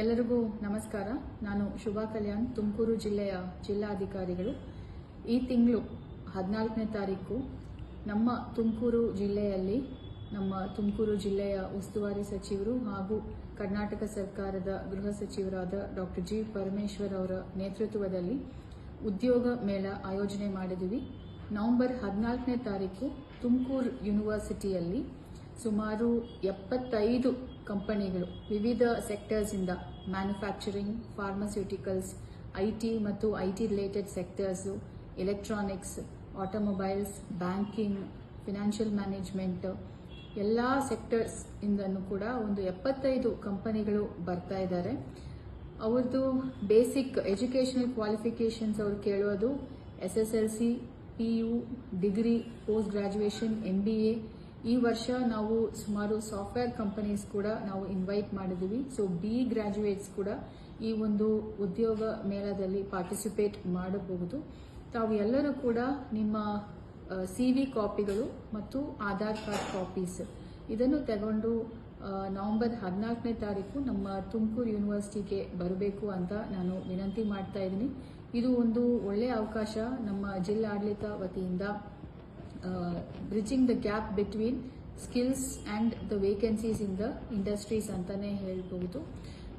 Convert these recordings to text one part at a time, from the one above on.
ಎಲ್ಲರಿಗೂ ನಮಸ್ಕಾರ. ನಾನು ಶುಭಾ ಕಲ್ಯಾಣ್, ತುಮಕೂರು ಜಿಲ್ಲೆಯ ಜಿಲ್ಲಾಧಿಕಾರಿಗಳು. ಈ ತಿಂಗಳು ಹದಿನಾಲ್ಕನೇ ತಾರೀಕು ನಮ್ಮ ತುಮಕೂರು ಜಿಲ್ಲೆಯಲ್ಲಿ, ನಮ್ಮ ತುಮಕೂರು ಜಿಲ್ಲೆಯ ಉಸ್ತುವಾರಿ ಸಚಿವರು ಹಾಗೂ ಕರ್ನಾಟಕ ಸರ್ಕಾರದ ಗೃಹ ಸಚಿವರಾದ ಡಾಕ್ಟರ್ ಜಿ. ಪರಮೇಶ್ವರ್ ಅವರ ನೇತೃತ್ವದಲ್ಲಿ ಉದ್ಯೋಗ ಮೇಳ ಆಯೋಜನೆ ಮಾಡಿದ್ದೀವಿ. ನವೆಂಬರ್ ಹದಿನಾಲ್ಕನೇ ತಾರೀಕು ತುಮಕೂರು ಯೂನಿವರ್ಸಿಟಿಯಲ್ಲಿ ಸುಮಾರು ಎಪ್ಪತ್ತೈದು ಕಂಪನಿಗಳು ವಿವಿಧ ಸೆಕ್ಟರ್ಸ್ ಇಂದ ಮ್ಯಾನುಫ್ಯಾಕ್ಚರಿಂಗ್ ಫಾರ್ಮಸ್ಯೂಟಿಕಲ್ಸ್ ಐ ಟಿ ಮತ್ತು I T related sectors electronics automobiles banking financial management ಎಲ್ಲ ಸೆಕ್ಟರ್ಸ್ ಇಂದನೂ ಕೂಡ ಒಂದು ಎಪ್ಪತ್ತೈದು ಕಂಪನಿಗಳು ಬರ್ತಾ ಇದ್ದಾರೆ. ಅವ್ರದ್ದು ಬೇಸಿಕ್ ಎಜುಕೇಷನಲ್ ಕ್ವಾಲಿಫಿಕೇಷನ್ಸ್ ಅವ್ರು ಕೇಳೋದು S S L C P U degree post graduation M B A ಈ ವರ್ಷ ನಾವು ಸುಮಾರು ಸಾಫ್ಟ್ವೇರ್ ಕಂಪನೀಸ್ ಕೂಡ ನಾವು ಇನ್ವೈಟ್ ಮಾಡಿದ್ದೀವಿ. ಸೊ ಬಿ ಗ್ರಾಜುಯೇಟ್ಸ್ ಕೂಡ ಈ ಒಂದು ಉದ್ಯೋಗ ಮೇಳದಲ್ಲಿ ಪಾರ್ಟಿಸಿಪೇಟ್ ಮಾಡಬಹುದು. ತಾವು ಎಲ್ಲರೂ ಕೂಡ ನಿಮ್ಮ ಸಿ ವಿ ಕಾಪಿಗಳು ಮತ್ತು ಆಧಾರ್ ಕಾರ್ಡ್ ಕಾಪೀಸ್ ಇದನ್ನು ತಗೊಂಡು ನವೆಂಬರ್ ಹದಿನಾಲ್ಕನೇ ತಾರೀಕು ನಮ್ಮ ತುಮಕೂರು ಯೂನಿವರ್ಸಿಟಿಗೆ ಬರಬೇಕು ಅಂತ ನಾನು ವಿನಂತಿ ಮಾಡ್ತಾ ಇದ್ದೀನಿ. ಇದು ಒಂದು ಒಳ್ಳೆಯ ಅವಕಾಶ ನಮ್ಮ ಜಿಲ್ಲಾಡಳಿತ ವತಿಯಿಂದ bridging the gap between skills and the vacancies in the industries ಅಂತಲೇ ಹೇಳ್ಬಹುದು.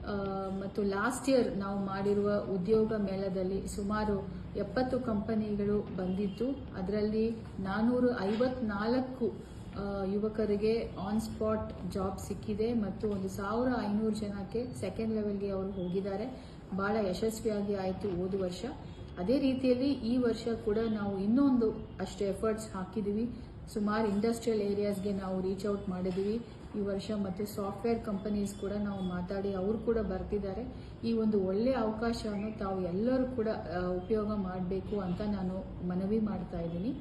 ಆ, ಮತ್ತು ಲಾಸ್ಟ್ ಇಯರ್ ನಾವು ಮಾಡಿರುವ ಉದ್ಯೋಗ ಮೇಳದಲ್ಲಿ ಸುಮಾರು ಎಪ್ಪತ್ತು ಕಂಪನಿಗಳು ಬಂದಿದ್ದು ಅದರಲ್ಲಿ ನಾನೂರು ಐವತ್ನಾಲ್ಕು ಯುವಕರಿಗೆ ಆನ್ ಸ್ಪಾಟ್ ಜಾಬ್ ಸಿಕ್ಕಿದೆ ಮತ್ತು ಒಂದು ಸಾವಿರ ಐನೂರು ಜನಕ್ಕೆ ಸೆಕೆಂಡ್ ಲೆವೆಲ್ಗೆ ಅವರು ಹೋಗಿದ್ದಾರೆ. ಬಹಳ ಯಶಸ್ವಿಯಾಗಿ ಆಯಿತು ಹೋದ ವರ್ಷ. ಅದೇ ರೀತಿಯಲ್ಲಿ ಈ ವರ್ಷ ಕೂಡ ನಾವು ಇನ್ನೊಂದು ಅಷ್ಟು ಎಫರ್ಟ್ಸ್ ಹಾಕಿದ್ದೀವಿ ಸುಮಾರು ಇಂಡಸ್ಟ್ರಿಯಲ್ ಏರಿಯಾಸ್ಗೆ ನಾವು ರೀಚ್ ಔಟ್ ಮಾಡಿದ್ದೀವಿ ಈ ವರ್ಷ ಮತ್ತು ಸಾಫ್ಟ್ವೇರ್ ಕಂಪನೀಸ್ ಕೂಡ ನಾವು ಮಾತಾಡಿ ಅವರು ಕೂಡ ಬರ್ತಿದ್ದಾರೆ. ಈ ಒಂದು ಒಳ್ಳೆಯ ಅವಕಾಶವನ್ನು ತಾವು ಎಲ್ಲರೂ ಕೂಡ ಉಪಯೋಗ ಮಾಡಬೇಕು ಅಂತ ನಾನು ಮನವಿ ಮಾಡ್ತಾ ಇದ್ದೀನಿ.